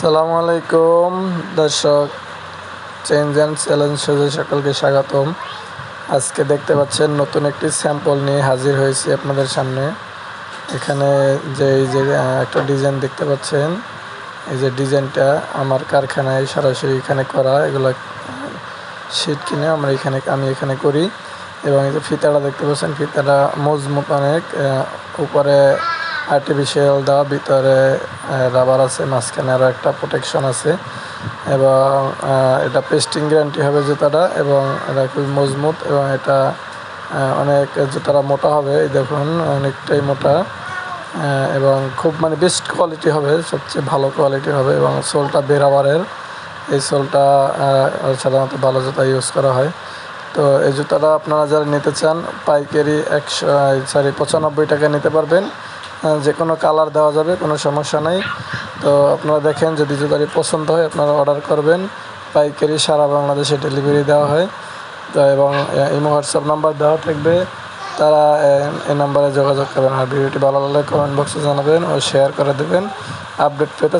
সালামু আলাইকুম, দর্শক চেঞ্জ অ্যান্ড চ্যালেঞ্জ শোজে সকলকে স্বাগতম। আজকে দেখতে পাচ্ছেন নতুন একটি স্যাম্পল নিয়ে হাজির হয়েছি আপনাদের সামনে। এখানে যে এই যে একটা ডিজাইন দেখতে পাচ্ছেন, এই যে ডিজাইনটা আমার কারখানায় সরাসরি এখানে করা, এগুলো শীট কিনে আমরা এখানে, আমি এখানে করি। এবং এই যে ফিতাটা দেখতে পাচ্ছেন, ফিতাটা মজবুত অনেক উপরে আর্টিফিশিয়াল দেওয়া ভিতরে রাবার আছে মাঝখানে আরও একটা প্রোটেকশন আছে এবং এটা পেস্টিং গ্যারান্টি হবে জুতাটা এবং এটা খুব মজবুত এবং এটা অনেক জুতাটা মোটা হবে, এই দেখুন, অনেকটাই মোটা এবং খুব মানে বেস্ট কোয়ালিটি হবে, সবচেয়ে ভালো কোয়ালিটি হবে এবং সোলটা বেরাবারের এই সোলটা সাধারণত ভালো জুতা ইউজ করা হয়। তো এই জুতাটা আপনারা যারা নিতে চান, পাইকারি একশো সরি পঁচানব্বই টাকা নিতে পারবেন। যে কোনো কালার দেওয়া যাবে, কোনো সমস্যা নেই। তো আপনারা দেখেন, যদি জুতাটি পছন্দ হয়, আপনারা অর্ডার করবেন। পাইকারি সারা বাংলাদেশে ডেলিভারি দেওয়া হয়। তো এবং ইমো হোয়াটসঅ্যাপ নাম্বার দেওয়া থাকবে। তারা এই নাম্বারে যোগাযোগ করবেন। আর ভিডিওটি ভালো লাগলে কমেন্ট বক্সে জানাবেন ও শেয়ার করে দেবেন। আপডেট পেতে